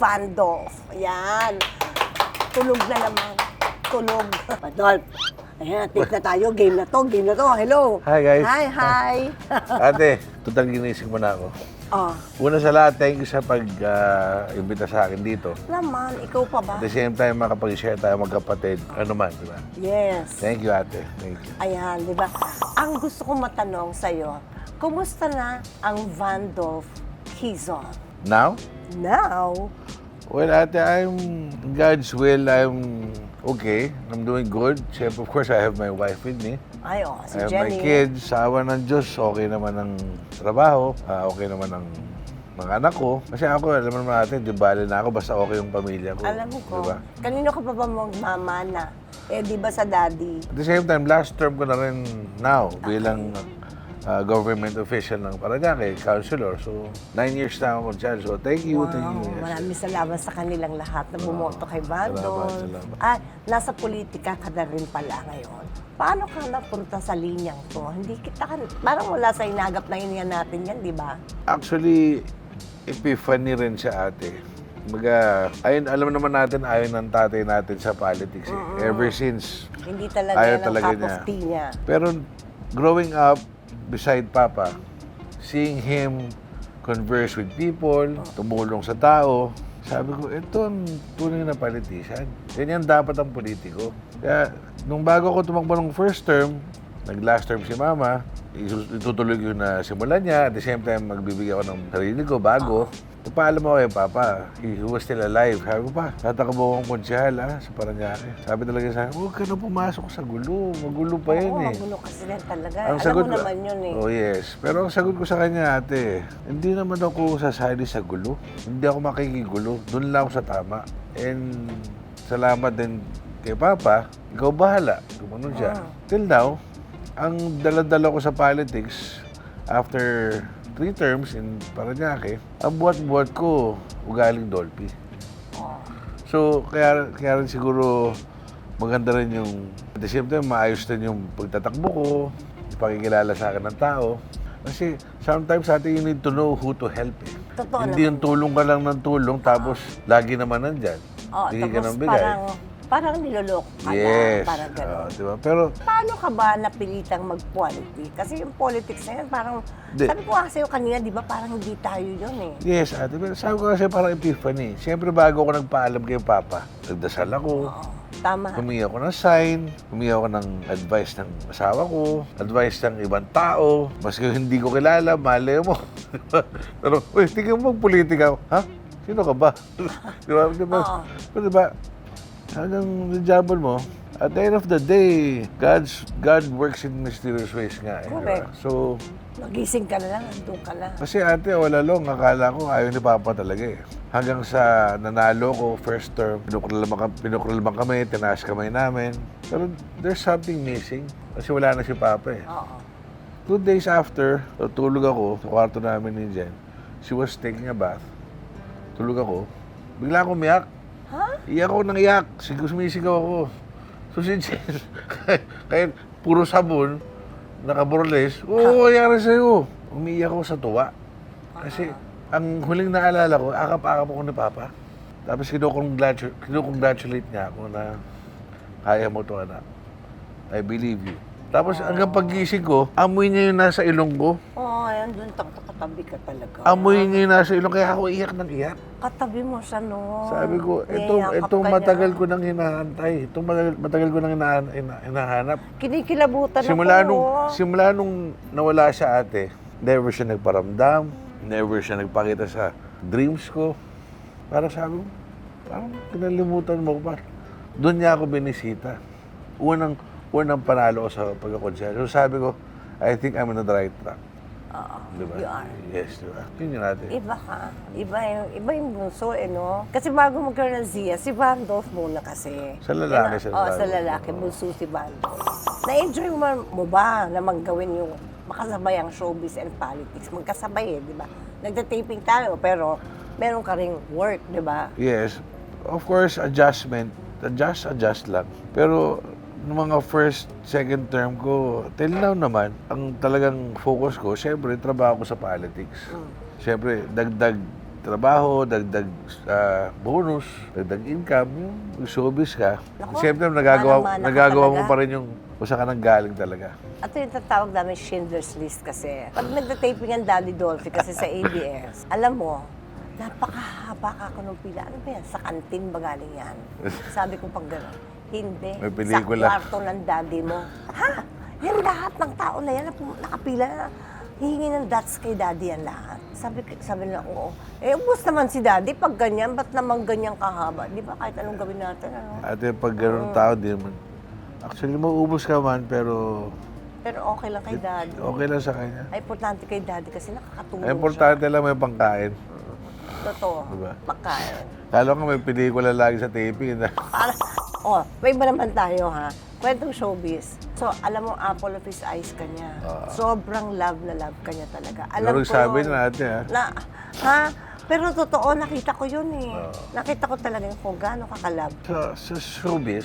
Vandolph. Ayan. Tulog na naman. Tulog. Adolf. Ayan, take na tayo. Game na to. Game na to. Hello. Hi, guys. Hi, hi. Ate, total ginising mo na ako. oh, Una sa lahat, thank you sa pag-imbita sa akin dito. naman. Ikaw pa ba? At the same time, makapag-share tayo magkapatid. Ano man, di ba? Yes. Thank you, ate. Thank you. Ayan, di ba? Ang gusto kong matanong sa'yo, kumusta na ang Vandolph Quezon? Now? Now, Well, ate, I'm in God's will. I'm okay. I'm doing good. Siyempre, of course, I have my wife with me. ay, oh, si I have my Jenny. kids. Sa awa ng Diyos, okay naman ang trabaho. ah, okay naman ang mga anak ko. Kasi ako, alam naman natin, di bali na ako, basta okay yung pamilya ko. Alam ko, Di ba? kanino ka pa ba magmamana? Eh, di ba sa daddy? At the same time, last term ko na rin now bilang uh, government official ng Paranaque, councilor. So, nine years na ako dyan. So, thank you, thank you. Wow, Yes. maraming salamat sa kanilang lahat na bumoto kay Vandol. salamat, salamat. Ah, nasa politika ka na rin pala ngayon. Paano ka napunta sa linyang to? Hindi kita ka, parang wala sa inagap na iniyan natin yan, di ba? Actually, epiphany rin siya ate. Kumbaga, ayun, alam naman natin, ayaw ng tatay natin sa politics. Eh. Ever since. Hindi talaga Ayaw talaga cup niya. of tea niya. Pero growing up beside Papa, seeing him converse with people, tumulong sa tao, sabi ko, ito ang tunay na politician. Yan yan dapat ang politiko. Kaya, nung bago ako tumakbo ng first term, nag-last term si Mama, itutuloy ko na simulan niya. At the same time, magbibigay ako ng sarili ko bago. Paalam ako kay Papa, he, was still alive. Sabi ko pa, tatakbo akong konsyahal ah, sa Paranaque. Sabi talaga sa akin, huwag ka na pumasok sa gulo. Magulo pa yan Oo, eh. magulo kasi yan talaga. Ang Alam sagot mo naman yun eh. Oh yes. Pero ang sagot ko sa kanya, ate, hindi naman ako sasali sa gulo. Hindi ako makikigulo. Doon lang ako sa tama. And salamat din kay Papa. Ikaw bahala. Gumanon siya. Ah. Till now, ang daladala ko sa politics, after three terms in Paranaque, ang buhat-buhat ko, ugaling Dolphy. So, kaya, kaya rin siguro maganda rin yung, at the same time, maayos din yung pagtatakbo ko, pakikilala sa akin ng tao. Kasi sometimes natin you need to know who to help eh. Totoo Hindi yung tulong ka lang ng tulong, tapos lagi naman nandyan. Oh, Bigay ka tapos bigay. parang, parang niloloko ka yes. na. Parang gano'n. Ah, di ba? Pero, Paano ka ba napilitang mag-politics? Kasi yung politics na yan, parang, Di. sabi ko kasi yung kanina, di ba, parang hindi tayo yun eh. yes, ate, pero sabi ko kasi parang epiphany. Siyempre, bago ako nagpaalam kay Papa, nagdasal ako, Oo, tama. Humingi ako ng sign, humingi ako ng advice ng asawa ko, advice ng ibang tao, maski hindi ko kilala, mali mo. Pero, uy, tingnan mo politika. Ha? Sino ka ba? di ba? Di ba? Pero di ba, hanggang jumble mo, at the end of the day, God's, God works in mysterious ways nga. Eh? Correct. So, Magising ka na lang, andun ka na. kasi ate, wala long, akala ko ayaw ni Papa talaga eh. Hanggang sa nanalo ko, first term, pinukralman, ka- pinukralman kami, tinaas kamay namin. Pero there's something missing. Kasi wala na si Papa eh. Oo. Two days after, tulog ako sa kwarto namin ni Jen. She was taking a bath. Tulog ako. Bigla ako umiyak. Ha? Iyak ako ng iyak. Sigaw, sumisigaw ako. So si Jen, kahit puro sabon, nakaburles, oo, oh, nangyari sa'yo. Umiiyak ako sa tuwa. Kasi ang huling naalala ko, akap-akap ako ni Papa. Tapos kinukongratulate niya ako na kaya mo to anak. I believe you. Tapos hanggang pagising ko, amoy niya yung nasa ilong ko. Oo, ayan, dun tak- katabi ka talaga. Amoy niya yung nasa ilong, kaya ako iyak ng iyak. Katabi mo siya, no? Sabi ko, ito, Niyayakap ito ka niya. matagal ko nang hinahantay. Ito matagal, matagal ko nang hinahan- hina- hinahanap. Kinikilabutan Simula ako. nung, simula nung nawala siya ate, never siya nagparamdam, never siya nagpakita sa dreams ko. Para sabi ko, parang kinalimutan mo ko. Doon niya ako binisita. Unang, unang panalo ko sa pagkakonsel. So sabi ko, I think I'm on the right track. Oo, Di ba? you are. Yes, di ba? Yun yun natin. Iba ka. Iba yung, iba yung bunso, eh, no? Kasi bago magkaroon ng Zia, si Vandolph muna kasi. Sa lalaki, Yan sa Oo, lalaki. sa lalaki. Bunso si Vandolph. Na-enjoy mo, mo ba na maggawin yung makasabay ang showbiz and politics? Magkasabay eh, di ba? Nagta-taping tayo, pero meron ka ring work, di ba? Yes. Of course, adjustment. Adjust, adjust lang. Pero, mga first, second term ko, till now naman, ang talagang focus ko, syempre, trabaho ko sa politics. Syempre, dagdag trabaho, dagdag ah, bonus, dagdag income, yung showbiz ka. Nako, Siyempre, nagagawa, manang-mana ka nagagawa mo pa rin yung kung saan ka nang galing talaga. At yung tatawag namin Schindler's List kasi. Pag nagda-taping ang Daddy Dolphy kasi sa ABS, alam mo, napakahaba ka ako nung pila. Ano ba yan? Sa kantin ba galing yan? Sabi ko pag gano'n, hindi. May pelikula. Sa kwarto ng daddy mo. Ha? Yan lahat ng tao na yan, na nakapila na. Hihingi ng dots kay daddy yan lahat. Sabi, sabi nila, oo. Eh, ubus naman si daddy pag ganyan, ba't naman ganyan kahaba? Di ba kahit anong gawin natin, ano? At yung pag ganun tao, di naman. Actually, mauubos ka man, pero Pero okay lang kay daddy. okay lang sa kanya. Ay, importante kay daddy kasi nakakatulong Ang importante lang may pangkain. siya. Totoo. Diba? Pagkain. Lalo nga may pelikula lagi sa taping. Na, Para, oh, may iba naman tayo ha. Kwentong showbiz. So, alam mo, apple of his eyes ka niya. Sobrang love na love ka niya talaga. Alam pero ko sabi yun. na natin, ha? Na, ha? Pero totoo, nakita ko yun eh. Nakita ko talaga yung kung gaano kakalab. sa, sa showbiz,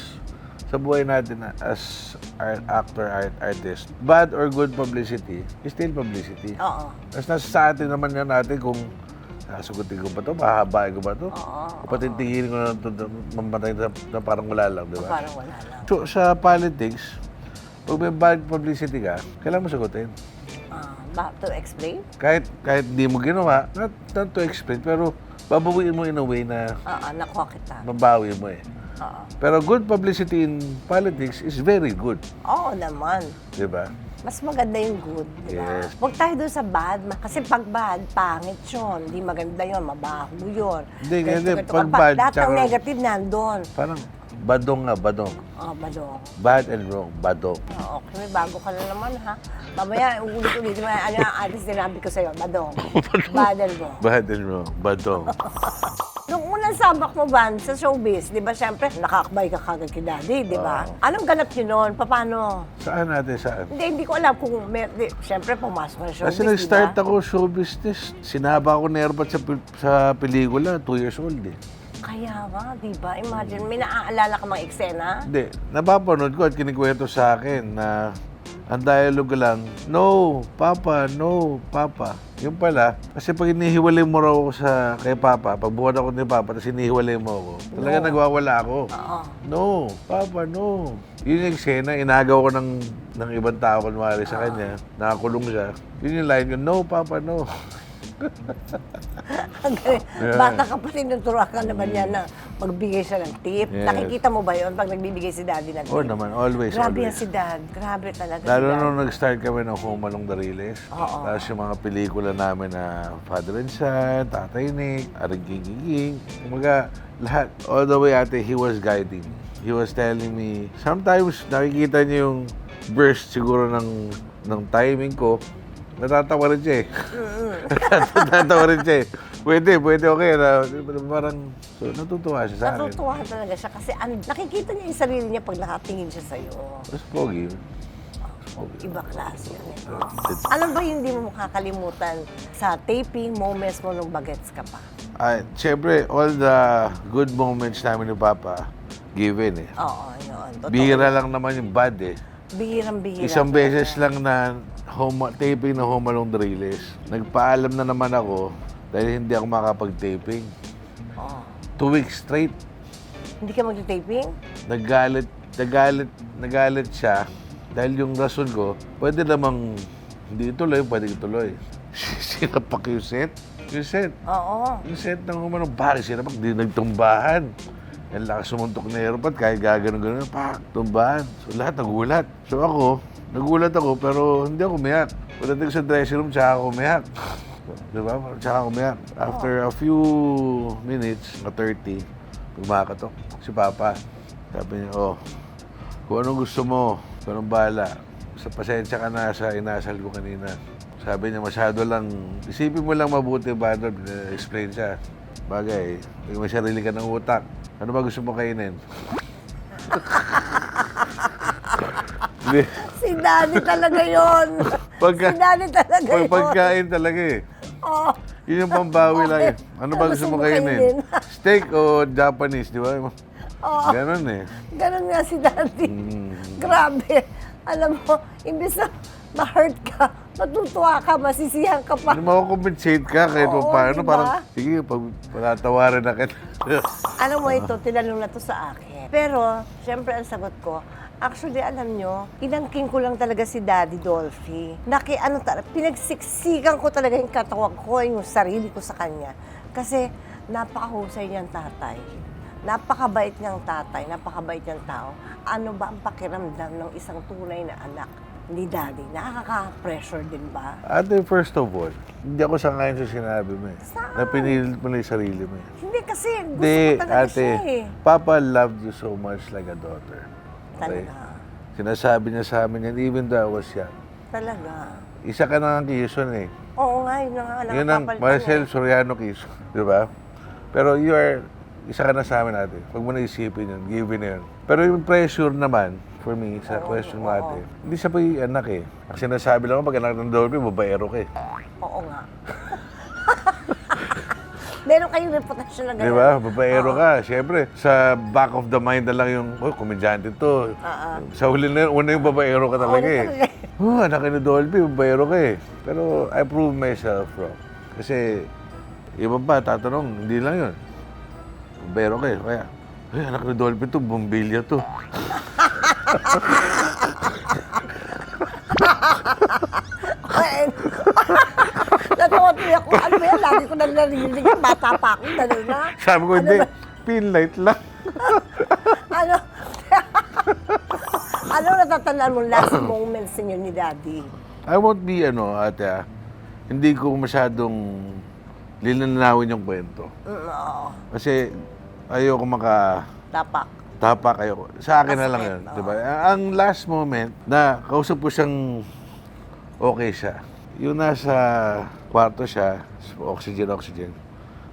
sa buhay natin na as art, actor, art, artist, bad or good publicity is still publicity. Oo. Tapos nasa sa atin naman yan natin kung sasagutin ko ba to, mahahabain ko ba to, Oo, o patitigilin ko na ito, mamatay na, na parang wala lang, di ba? Parang wala lang. So, sa politics, pag may bad publicity ka, kailangan mo sagutin. Ah, ba, to explain? Kahit, kahit di mo ginawa, not, not to explain, pero babawiin mo in a way na Oo, nakuha kita. mabawi mo eh. Oo. Pero good publicity in politics is very good. Oo naman. Di ba? Mas maganda yung good, di ba? Yes. Huwag tayo doon sa bad. ma- Kasi pag bad, pangit yun. Hindi maganda yun, mabaho yun. Hindi, Ganito, hindi. ganito. Pag Kapag bad, Lahat ng tsaka- negative nandun. Parang badong nga, badong. Oh, badong. Bad and wrong, badong. Oh, okay, may bago ka na naman, ha? Mamaya, ulit-ulit mo, ano yung alis sinabi ko sa'yo, badong. Bad and wrong. Bad and wrong, badong. Sabak mo ba sa showbiz, di ba, siyempre, nakakabay ka kagad kay daddy, di ba? Anong ganap yun noon? Paano? Saan natin, saan? Hindi, hindi ko alam kung, may, di, siyempre, pumasok ka sa showbiz, Kasi nag-start ba? ako show business. Sinaba ako airpot sa, pil- sa pelikula, two years old eh. Kaya nga, di ba? Imagine, may naaalala ka mga eksena? Hindi, napapanood ko at kinikwento sa akin na ang dialogue lang, no, papa, no, papa. Yung pala, kasi pag inihiwalay mo raw ako sa kay papa, pag buwan ako ni papa, tapos inihiwalay mo ako, talaga nagwawala ako. Oo. No, papa, no. Yun yung eksena, inagaw ko ng, ng ibang tao kunwari sa kanya, nakakulong siya. Yun yung line ko, no, papa, no. Yeah. Bata ka pa tinuturuan ka naman yan na magbigay siya ng tip. Yes. Nakikita mo ba yun pag nagbibigay si daddy ng tip? Oo naman, always, Grabe yan always. si dad. Grabe talaga Lalo si dad. nung nag-start kami ng Home Along the Riles. Oo. Tapos yung mga pelikula namin na Father and Son, Tatay Nick, Aring Gigiging. Kumaga, lahat. All the way ate, he was guiding. He was telling me, sometimes nakikita niyo yung burst siguro ng, ng timing ko. Natatawa rin siya eh. Natatawa rin siya eh. Pwede, pwede, okay. Na, parang, so natutuwa siya sa akin. Natutuwa talaga siya kasi an- nakikita niya yung sarili niya pag nakatingin siya sa'yo. Mas pogi yun. Iba klase yun eh. Ano ba yung hindi mo makakalimutan sa taping moments mo nung bagets ka pa? Ah, Siyempre, all the good moments namin ni Papa, given eh. Oo, yun. Totoo. Bihira lang naman yung bad eh. Bihirang bihira. Isang beses lang na home, taping na Home Along the Riles. Nagpaalam na naman ako dahil hindi ako makapag-taping. Oo. Two weeks straight. Hindi ka mag-taping? Nagalit, nagalit, nagalit siya dahil yung rason ko, pwede namang hindi ituloy, pwede ituloy. Sinapak yung set. Yung set. Oo. Yung set ng umanong pare, sinapak, di nagtumbahan. Ang lakas sumuntok na aeropad, kahit gagano gano'n, pak, tumbahan. So lahat nagulat. So ako, nagulat ako, pero hindi ako umiyak. Pagdating sa dressing room, tsaka ako umiyak. Di ba? Tsaka ako umiyak. After a few minutes, na 30, kumakatok si Papa. Sabi niya, oh, kung anong gusto mo, kung anong bahala. Sa pasensya ka na sa inasal ko kanina. Sabi niya, masyado lang, isipin mo lang mabuti ba, explain siya. Bagay, may sarili ka ng utak. Ano ba gusto mo kainin? Hindi. Si daddy talaga yon. Pagka- si daddy talaga Pag yun. pagkain talaga eh. Oo. Yun yung pambawi lang eh. Ano ba gusto mo kainin? Steak o Japanese, di ba? Oo. Ganon eh. Ganun nga si daddy. Mm. Grabe. Alam mo, imbis na ma-hurt ka, matutuwa ka, masisihan ka pa. Hindi makakompensate ka kahit Oo, pa paano. diba? Parang, sige, pag patatawarin na kita. Alam mo ito, tinanong na to sa akin. Pero, syempre ang sagot ko, actually, alam nyo, inangking ko lang talaga si Daddy Dolphy. Naki, ano talaga, pinagsiksikan ko talaga yung katawan ko, yung sarili ko sa kanya. Kasi, napakahusay niyang tatay. Napakabait niyang tatay, napakabait niyang tao. Ano ba ang pakiramdam ng isang tunay na anak ni Daddy? Nakaka-pressure din ba? Ate, first of all, hindi ako sangayon sa sinabi mo eh. Saan? Na pinilit mo na yung sarili mo eh. Hindi kasi, gusto Hindi, ko talaga ate. siya eh. Papa loved you so much like a daughter. Talaga. Sinasabi niya sa amin yan, even though I was young. Talaga. Isa ka na ang Quezon eh. Oo nga, yun na nga. Yun ang nakakapalitan Marcel eh. Soriano Quezon. Di ba? Pero you are, isa ka na sa amin ate. Huwag mo na isipin yun, given na yun. Pero yung pressure naman, for me, sa Oo, question mo oo. ate, hindi siya pa yung anak eh. Ang sinasabi lang pag anak ng Dolby, babaero ka eh. Oo nga. Meron kayong reputasyon na gano'n. Di ba? Babaero ka. Siyempre, sa back of the mind na lang yung, oh, komedyante to. Oo. Sa huli na, una yung babaero ka talaga Oo, eh. talaga. Oh, anak ni Dolby, babaero ka eh. Pero I proved myself wrong. Kasi, iba pa, tatanong, hindi lang yun. Babaero ka eh. Kaya, ay, anak ni Dolby to, bombilya to. Ay, Natawa tuloy ako. Ano ba yan? Lagi ko nang narinig. Bata pa ako. Dali na. Sabi ko, Ano hindi, ba? pin light lang. Ano? ano natatandaan mo last moments ninyo ni Daddy? I won't be, ano, ate, ah, hindi ko masyadong linanawin yung kwento. Mm, oo. Kasi, ayoko maka... Tapak. Tapak ayoko. Sa akin na lang yun, di ba? Ang last moment na kausap ko siyang okay siya. Yung nasa kwarto siya, oxygen, oxygen.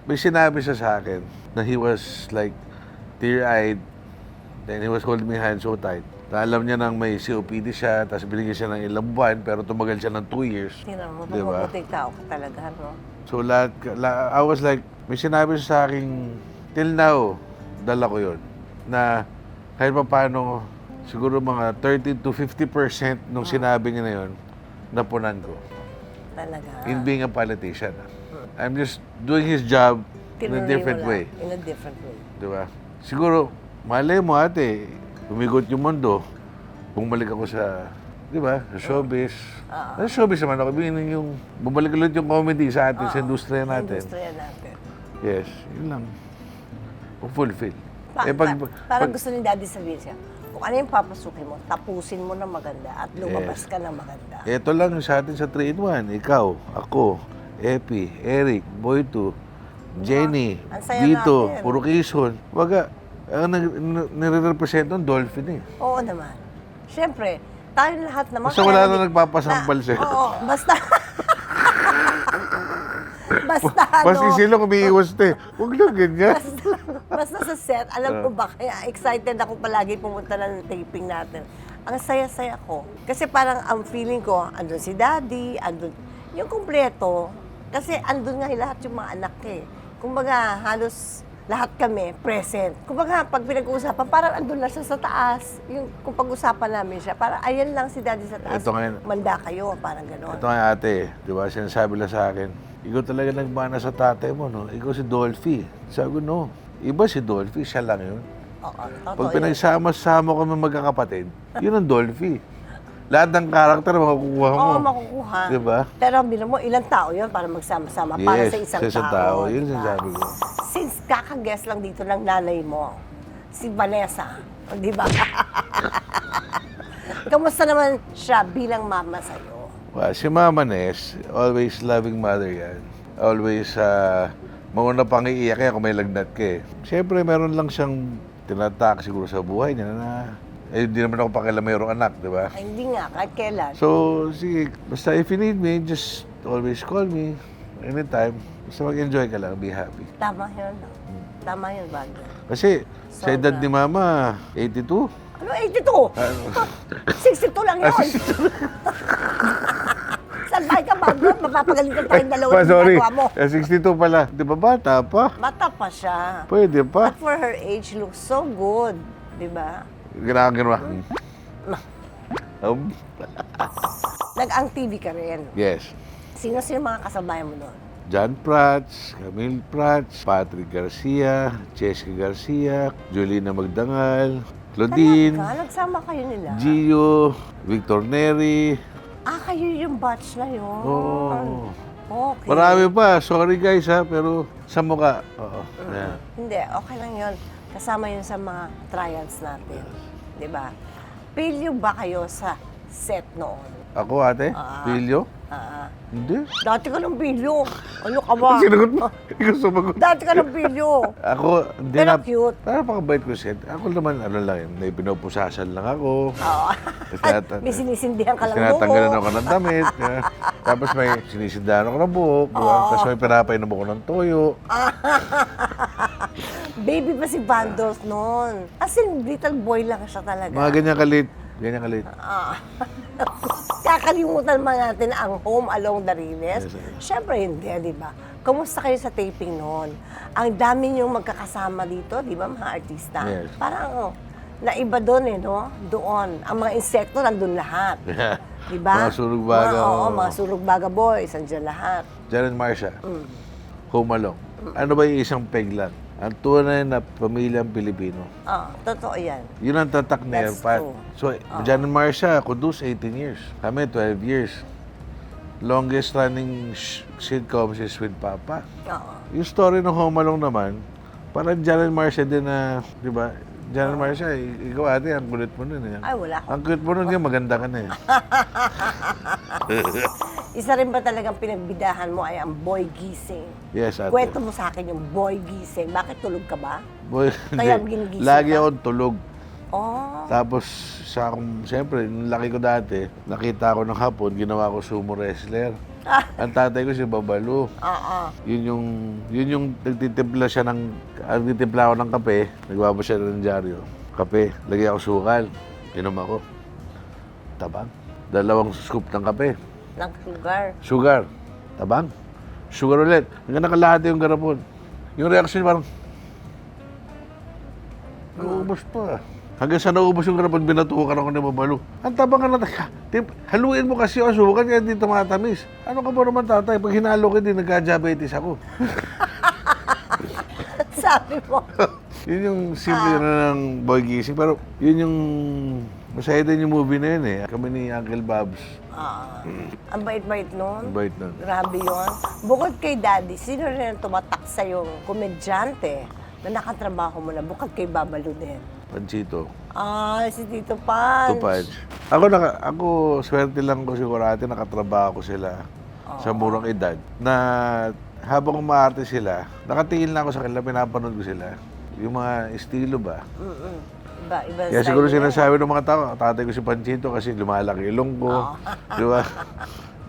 May sinabi siya sa akin na he was like tear-eyed. Then he was holding my hand so tight. Na alam niya nang may COPD siya, tapos binigyan siya ng ilang buwan, pero tumagal siya ng two years. Tingnan mo, mabuting tao ka talaga, no? So lahat, la, I was like, may sinabi siya sa akin, till now, dala ko yun, na kahit pa paano, siguro mga 30 to 50% nung sinabi niya na yun, napunan ko. Talaga. In being a politician. I'm just doing his job in a Tinuloy mo different lang. way. In a different way. Di ba? Siguro, malay mo ate, umigot yung mundo, bumalik ako sa, di ba, sa showbiz. Sa showbiz naman ako, meaning yung, bumalik ulit yung comedy sa atin, sa industriya natin. industriya natin. Yes, yun lang. Fulfill. Pa- eh, pag, pa- parang pag- gusto ni Daddy sabihin siya, kung ano yung papasukin mo, tapusin mo na maganda at lumabas Yes. ka na maganda. ito lang sa atin sa 3-in-1. Ikaw, ako, Epi, Eric, Boyto, Jenny, Ang saya Dito, natin. puro Quezon. Waga, ang nire-represent ng Dolphin eh. Oo naman. Siyempre, tayo lahat naman. Basta wala naging- na nagpapasampal na- sa'yo. Oo, basta. basta ano. Basta sila umiiwas te. Huwag lang ganyan. Basta, basta sa set, alam ko ba, kaya excited ako palagi pumunta ng taping natin. Ang saya-saya ko. Kasi parang ang feeling ko, andun si daddy, andun, yung kumpleto, kasi andun nga lahat yung mga anak eh. Kumbaga, halos lahat kami present. Kumbaga, pag pinag-uusapan, parang andun na siya sa taas. Yung kung pag-usapan namin siya, parang ayan lang si daddy sa taas. Ito ngayon. Manda kayo, parang gano'n. Ito nga ate, di ba, sinasabi lang sa akin, ikaw talaga nagmana sa tatay mo, no? Ikaw si Dolphy. Sabi ko, no. Iba si Dolphy, siya lang yun. Oo, totoo Pag yun. pinagsama-sama kami magkakapatid, yun ang Dolphy. Lahat ng karakter makukuha mo. Oo, makukuha. Di ba? Pero bilang mo, ilang tao yun para magsama-sama? para sa isang, sa isang tao. Yun di ba? sinasabi ko. Since kakaguess lang dito ng nanay mo, si Vanessa, o, di ba? Kamusta naman siya bilang mama sa'yo? Well, si Mama Ness, always loving mother yan. Always, uh, mauna pang iiyak kaya kung may lagnat ka eh. Siyempre, meron lang siyang tinatak siguro sa buhay niya na eh, hindi naman ako pakialam mayroong anak, di ba? Ay, hindi nga, kahit kailan. So, sige, basta if you need me, just always call me anytime. Basta mag-enjoy ka lang, be happy. Tama yun. no? Tama yun, Bagyo. Kasi sa Sobra. edad ni Mama, 82. Ano, 82? 62 lang yun. Bagyo. Mapapagalitan tayong dalawa ng sorry. ginagawa mo. Eh, 62 pala. Di ba bata pa? Mata pa siya. Pwede pa. But for her age, looks so good. Di ba? Ginagawa. Um, Nag-ang TV ka rin. Yes. Sino-sino mga kasabayan mo doon? John Prats, Camille Prats, Patrick Garcia, Cheska Garcia, Julina Magdangal, Claudine, Talaga? Nagsama kayo nila? Gio, Victor Neri. Ah, kayo yung batch na yun. Oo. Okay. Marami pa. Sorry guys ha, pero sa mukha. Oo. Yan. Hindi, okay lang yun. Kasama yun sa mga trials natin. Di ba? Pilyo ba kayo sa set noon? Ako ate, Ah. Pilyo? Hindi. dati ka ng pilyo. Ano ka ba? Sinagot mo. Ikaw sumagot. Dati ka ng pilyo. Ako, hindi Pero na. cute. Para pakabait ko siya. Ako naman, ano lang yun, may pinupusasan lang ako. Oo. Tinata- May sinisindihan ka lang Tinatanggalan buhok. ako ng damit. Tapos may sinisindahan ako ng buhok. Tapos may pinapainom ako ng toyo. Baby pa si Bandos noon. As in, little boy lang siya talaga. Mga ganyan kalit. Ganyan kalit. Ah. Kakalimutan man natin ang Home Along the Riles. Yes. Siyempre hindi, di ba? Kumusta kayo sa taping noon? Ang dami niyong magkakasama dito, di ba, mga artista? Yes. Parang naiba doon eh, no? Doon. Ang mga insekto nandun lahat. Yeah. Di ba? Mga surugbaga, Mga, oo, mga surugbaga boys, andyan lahat. Jaren Marcia, Mm. home alone. Ano ba yung isang peg lang? Ang tunay na pamilyang Pilipino. Ah, totoo yan. Yun ang tatak That's Airpat. true. So, Jan and Marcia, Kudus, 18 years. Kami, 12 years. Longest running sh- sitcoms is with Papa. Oo. Yung story ng Home Alone naman, parang Jan and Marcia din na, di ba? Jan and Marcia, i- ikaw ate, ang kulit mo nun eh. Ay, wala akong Ang cute mo nun, yung maganda ka na eh. Isa rin ba talagang pinagbidahan mo ay ang boy gising? Yes, ate. Kwento mo sa akin yung boy gising. Bakit tulog ka ba? Boy, Kaya hindi. ginigising Lagi ka? akong tulog. Oh, Tapos, sa akong, siyempre, nung laki ko dati, nakita ko ng hapon, ginawa ko sumo wrestler. Ang tatay ko si Babalu. oo. Yun yung, yun yung nagtitimpla siya ng, ang nagtitimpla ako ng kape, nagbaba siya ng dyaryo. Kape, lagyan ako sukal. Inom ako. Tabang. Dalawang scoop ng kape. Ng sugar. Sugar. Tabang. Sugar ulit. Hanggang nakalahati yung garapon. Yung reaction parang, naubos pa. Hanggang sa naubos yung garapon, binatukan ako ni Babalu. Ang tabang ka na, tip, haluin mo kasi yung sugar kaya hindi tumatamis. Ano ka ba naman tatay? Pag hinalo ka din, nagka-diabetes ako. Sabi mo. yun yung simple na ng boy gising. Pero yun yung, masaya din yung movie na yun eh. Kami ni Uncle Babs. Ah, ang bait-bait nun. Ang bait nun. Grabe yun. Bukod kay Daddy, sino rin ang tumatak sa yung komedyante na nakatrabaho mo na bukod kay Babalu din? Panchito. Ah, si Tito Pan. Tupad. Ako, naka, ako, swerte lang ko siguro ate, nakatrabaho ko sila sa murang edad. Na habang umaarte sila, nakatingin lang ako sa kanila, pinapanood ko sila. Yung mga estilo ba? Mm-mm. Iba, iba Kaya siguro sinasabi ng mga tao, tatay ko si Panchito kasi lumalaki ilong ko. Di ba?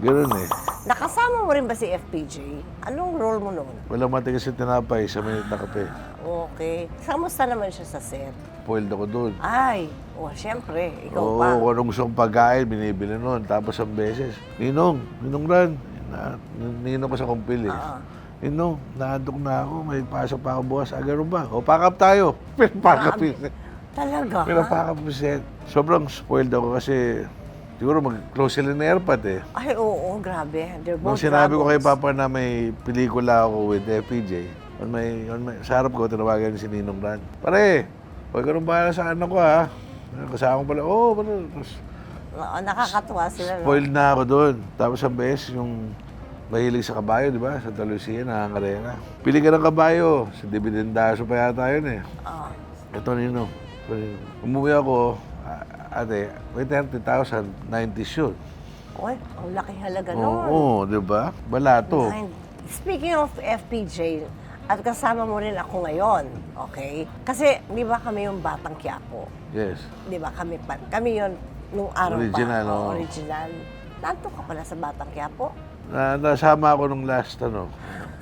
Ganun eh. Nakasama mo rin ba si FPJ? Anong role mo noon? Walang matigas yung tinapay sa minute na kape. Okay. Kamusta naman siya sa set? Spoiled ako doon. Ay, oh, syempre, ikaw Oo, pa. kung anong gusto kong pagkain, binibili noon. Tapos ang beses, Ninong, Ninong Ran. Na, ninong ko sa kumpil eh. Oo. Ninong, naadok na ako, may pasok pa ako bukas. Ah, ganun ba? O, pack up tayo. Pinapakap Grabe. Talaga? Pinapakap yung set. Sobrang spoiled ako kasi siguro mag-close sila na airpot eh. Ay, oo, grabe. They're Nung both sinabi ko kay. Papa na may pelikula ako with FPJ, on my, on my, sa harap ko, tinawagan si Ninong Ran. Pare, huwag ka nung bahala sa anak ko ha. Kasama ko pala, oo, oh. Tapos, Oo, nakakatuwa sila? Spoiled na ako doon. Tapos ang best, yung mahilig sa kabayo, di ba? Sa Talusia, nangangarena. Pili ka ng kabayo. Sa dividendaso pa yata yun eh. Oo. Ito nino. Umuwi ako, a- ate, may 30,000, 90s yun. Uy, ang laki halaga Oo, nun. oh, di ba? Balato. Nine. Speaking of FPJ, at kasama mo rin ako ngayon, okay? Kasi, di ba kami yung Batang Quiapo? Yes. Di ba kami pa? Kami yun nung araw Original, pa. oo. Original. Nanto ka pala sa Batang Quiapo? Na, nasama ako nung last, ano.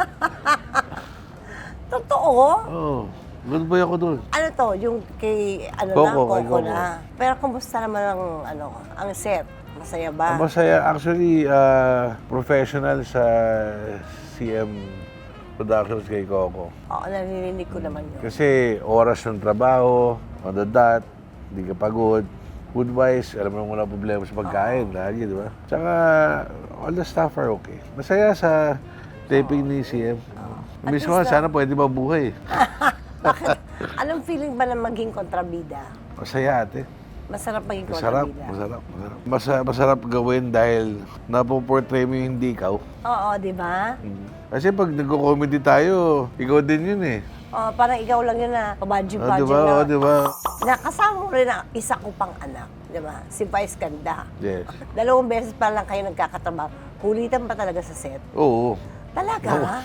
Totoo? Oo. Good boy ako doon. Ano to, yung kay, ano Coco, na, kay Coco Coco. na. Pero kumusta naman ang, ano, ang set? Masaya ba? Masaya. Actually, ah, professional sa CM Productions kay Coco. Oo, naririnig ko naman yun. Kasi oras ng trabaho, on the dot, hindi ka pagod. Food-wise, alam mo wala problema sa pagkain, lagi, di ba? Tsaka, all the staff are okay. Masaya sa taping ni CM. Miss ko, na- sana pwede mabuhay. Bakit? Anong feeling ba na maging kontrabida? Masaya ate. Masarap maging Masarap, kontrabida. masarap, masarap. Masa, masarap gawin dahil napoportray mo yung hindi ikaw. Oo, di ba? Kasi pag nagko-comedy tayo, ikaw din yun eh. Oh, parang ikaw lang yun na Oh, pabadyo-badyo di ba? na. Oh, di ba? Nakasama mo rin ang isa ko pang anak, di ba? Si Vice Ganda. Yes. Dalawang beses pa lang kayo nagkakatrabaho. Kulitan pa talaga sa set. Oo. Talaga?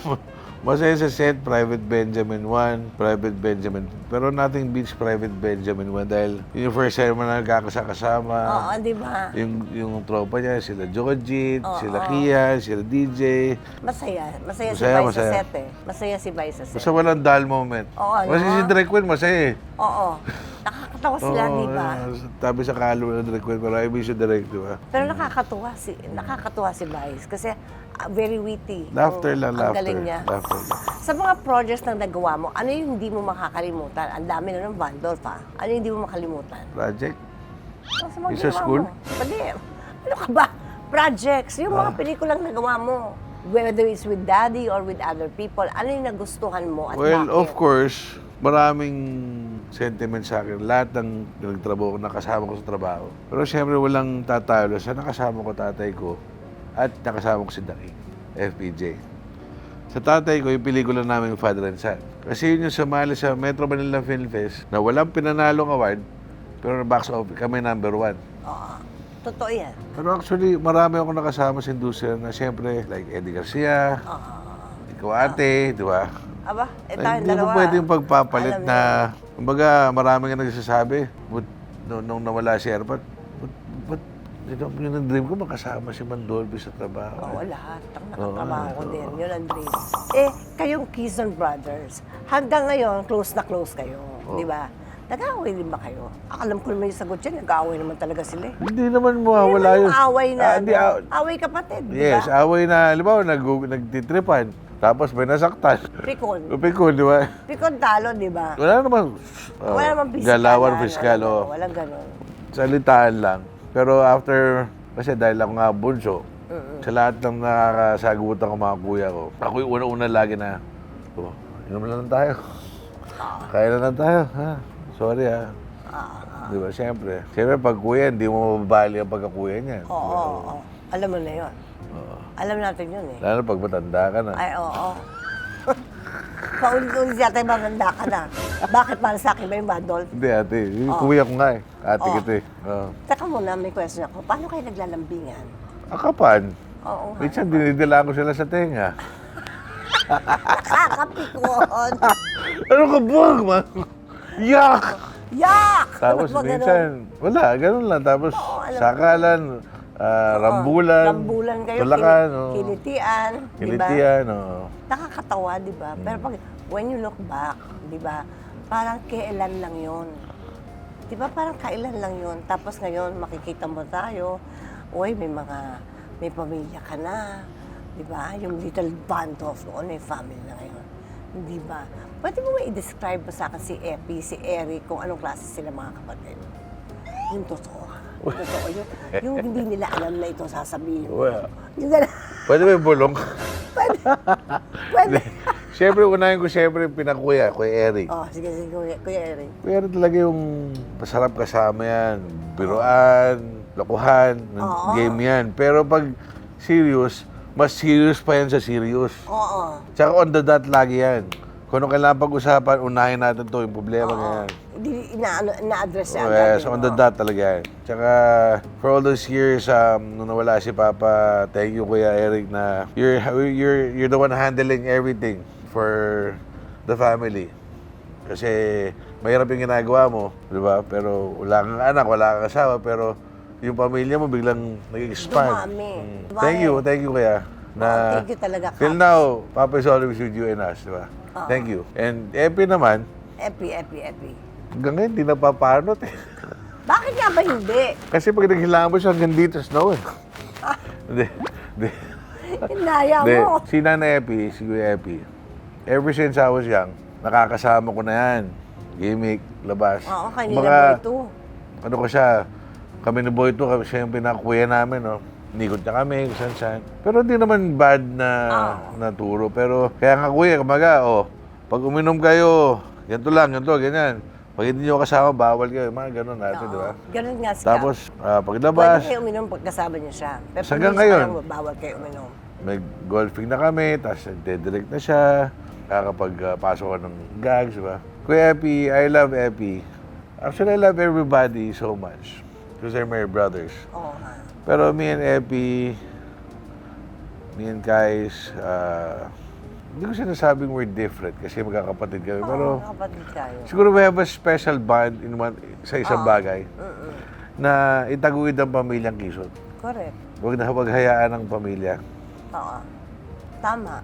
Masaya sa set, Private Benjamin 1, Private Benjamin. Pero nothing beats Private Benjamin 1 dahil yun yung first time na nagkakasama. Oo, di ba? Yung, yung tropa niya, sila Jojit, Oo. sila Kian, sila DJ. Masaya. Masaya, si Masaya, Vice masaya. sa set eh. Masaya si Vice sa set. Basta walang dull moment. Oo, Kasi no? si Drake Quinn, masaya eh. Oo. Nakakatawa sila, Oo, di ba? ah, Tabi sa kalo Quinn, pero I miss you Drake, di ba? Pero nakakatuwa si nakakatuwa si Vice kasi ah, very witty. Laughter Ang- lang, ang laughter. galing niya. Laughter lang. Sa mga projects na nagawa mo, ano yung hindi mo makakalimutan? Ang dami na ng Vandolph ha. Ano yung hindi mo makalimutan? Project? Oh, sa mga Yung sa ginawa school? Mo. Pwede. Ano ka ba? Projects. Yung mga pelikulang nagawa mo. Whether it's with daddy or with other people, ano yung nagustuhan mo at Well, bakit? of course, maraming sentiment sa akin. Lahat ng nagtrabaho ko, nakasama ko sa trabaho. Pero siyempre, walang tatalo sa nakasama ko tatay ko at nakasama ko si Daki, FPJ. Sa tatay ko, yung pelikula namin yung Father and Son. Kasi yun yung sumali sa Metro Manila Film Fest na walang pinanalong award, pero na box office, kami number one. Oo. Totoo yan. Pero actually, marami ako nakasama sa industriya na siyempre, like Eddie Garcia, Oo. ikaw ate, di ba? Aba, eh Ay, tayong Hindi dalawa. mo pwedeng pagpapalit Alam na, kumbaga, marami nga nagsasabi, but, nung, nung nawala si Erpat, but, but, ito, yun ang dream ko, makasama si Mandolby sa trabaho. Oo, lahat. Ang nakatrabaho ko din. Yun ang dream. Eh, kayong Kizon Brothers, hanggang ngayon, close na close kayo. Oo. Di ba? Nag-aaway din ba kayo? Alam ko naman yung sagot yan, nag-aaway naman talaga sila eh. Hindi naman mo Hindi wala naman yun. yung away na, Ah, hindi, ano, ah, away kapatid, di yes, ba? away na, alam mo, nag, nagtitripan, tapos may nasaktan. Pikon. Upikon, di ba? Pikon talo, di ba? Wala naman, oh, Wala naman pisikal. Galawan na, fiskal, ano, oh. Walang ganun. Salitaan lang. Pero after, kasi dahil ako nga bunso, sa lahat ng nakakasagutan ko mga kuya ko, ako yung una-una lagi na, oh, inom na lang tayo. Kaya na lang tayo, ha? Sorry, ha? Di ba, siyempre. Siyempre, pag kuya, hindi mo mababali ang pagkakuya niya. Oo, oo, oo. Alam mo na yun. Alam natin yun eh. Lalo pag matanda ka na. Ay, oo. Paulit-ulit yata yung maganda ka na. Bakit para sa akin ba yung Badolf? Hindi, ate. Yung kuya ko nga eh. Ate Oo. kita eh. Oo. Teka muna, may question ako. Paano kayo naglalambingan? Akapan. Oo nga. Minsan dinidala ko sila sa tenga. Nakakapikon. ano ka ba, man? Yak! Yak! Tapos Ba't ganun? minsan, wala, ganun lang. Tapos Oo, sakalan, ah, rambulan, Rambulan kayo, tulakan, kili- oh. kilitian, kilitian, oh. Nakakatawa, di ba? Hmm. Pero pag, when you look back, di ba, parang kailan lang yun. Di ba, parang kailan lang yun. Tapos ngayon, makikita mo tayo, uy, may mga, may pamilya ka na. Di ba? Yung little band of noon, may family na ngayon. Di ba? Pwede mo i-describe mo sa akin si Epi, si Eric, kung anong klase sila mga kapatid? Yung totoo. Yung totoo. Yung, yung hindi nila alam na ito sasabihin. Well, Yung gano'n. pwede ba yung bulong? Pwede. siyempre, unahin ko siyempre yung pinakuya, Kuya Eric. Oh, sige, sige, Kuya, Kuya Eric. Kuya Eric talaga yung masarap kasama yan. Biruan, lokohan, Oo. game yan. Pero pag serious, mas serious pa yan sa serious. Oo. Tsaka on the dot lagi yan. Kung ano kailangan pag-usapan, unahin natin to yung problema Oo. ngayon. Hindi ina-ano, ina-address siya. Oh, agad, yes, on the dot talaga yan. Tsaka, for all those years, um, nung nawala si Papa, thank you, Kuya Eric, na you're, you're, you're the one handling everything for the family. Kasi, mahirap yung ginagawa mo, di ba? Pero, wala kang anak, wala kang asawa, pero yung pamilya mo biglang nag-expand. Dumami. Mm. Thank you, thank you, Kuya. Na, thank you talaga, Till Kap. now, Papa is always with you and us, di ba? Oo. Thank you. And Epi naman, Epi, epi, epi. hanggang ngayon, di napapanot eh. Bakit nga ba hindi? Kasi pag naghilangan mo siya hanggang dito, snow eh. Hindi. Hindi. Inaya Hindi. mo. Si Nana Epi, si Kuya Epi, ever since I was young, nakakasama ko na yan. Gimmick, labas. Oo, kanina Kumbaga, mo ito. Ano ko siya, kami ni Boy to, kami siya yung pinakuya namin, no? Nikot niya kami, kung saan saan. Pero hindi naman bad na naturo. Pero kaya nga kuya, kumaga, oh, pag uminom kayo, ganito lang, ganito, ganyan. Pag hindi nyo kasama, bawal kayo. Mga ganun natin, di ba? Ganun nga siya. Tapos, ah, Pwede paglabas, kayo uminom pagkasama niyo siya. Pero pag Hanggang ngayon. lang, bawal kayo uminom. may golfing na kami, tapos nagdedirect na siya. Kakapag-pasok ko ng gags, di ba? Kuya Epi, I love Epi. Actually, I love everybody so much. Because they're my brothers. Oo nga. Pero me and Epi, me and Kais, ah, hindi ko sinasabing we're different kasi magkakapatid kami. Pero Oo, kapatid kayo. siguro we have a special bond in one, sa isang Oo. bagay Mm-mm. na itaguyod ang pamilyang Quezon. Correct. Huwag na huwag hayaan ng pamilya. Oo. Tama.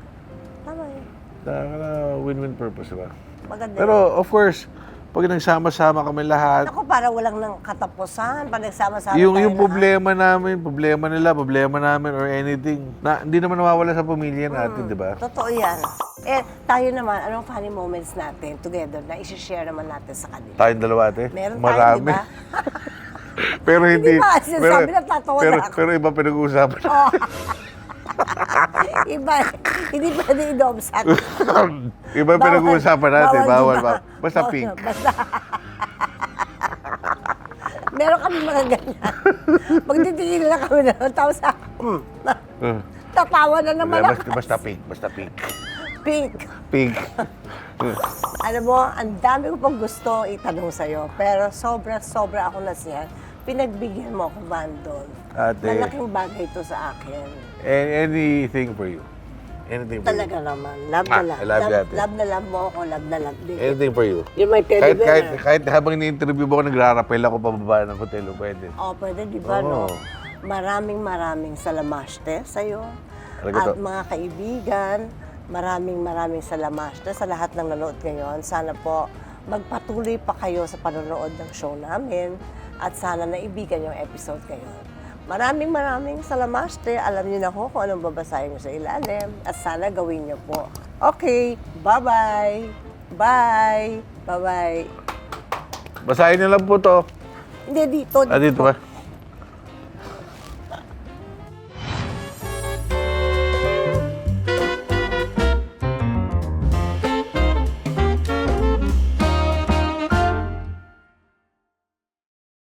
Tama yun. Na, na win-win purpose, diba? Maganda Pero of course, pag nagsama-sama kami lahat, Ako, para walang nang katapusan. Pag nagsama-sama yung tayo yung lahat. problema namin, problema nila, problema namin or anything, na hindi naman nawawala sa pamilya natin, di ba? Totoo yan. Eh, tayo naman, anong funny moments natin together na isi-share naman natin sa kanila. Tayong dalawa, ate. Meron tayo, Marami. di ba? pero hindi. Hindi ba? Sinasabi na, tatawa pero, na ako. pero iba pinag-uusapan. Oh. Iba, hindi pwede idomsak. iba pinag-uusapan natin. Bawal, di ba? bawal. Basta Bawal, pink. Basta. Meron kami mga ganyan. Magtitigil na kami na, tapos mm, Uh, tatawa na naman basta, ako. basta pink. Basta pink. Pink. Pink. Alam mo, ang dami ko pang gusto itanong sa'yo, pero sobra-sobra ako nasyan. Pinagbigyan mo ako, Bandol. Ate. Malaking bagay ito sa akin. And anything for you. Anything for Talaga you. naman. Love Ah, na love. I love you, love, ate. love na love mo ako. Love na love din. Anything for you. You're my teddy Kahit, bear. kahit, kahit habang ni-interview mo ako, nagrarapel ako pababa ng hotel, pwede. Oh, pwede, di ba, no? Oo. Maraming maraming salamaste sa'yo. Talaga At to. mga kaibigan, maraming maraming salamaste sa lahat ng nanood ngayon. Sana po magpatuloy pa kayo sa panonood ng show namin at sana naibigan yung episode ngayon. Maraming maraming salamaste. Alam niyo na ho kung anong babasahin niyo sa ilalim at sana gawin niyo po. Okay, bye-bye! Bye! Bye-bye! Basahin niyo lang po to. Hindi, dito. Ah, dito ba?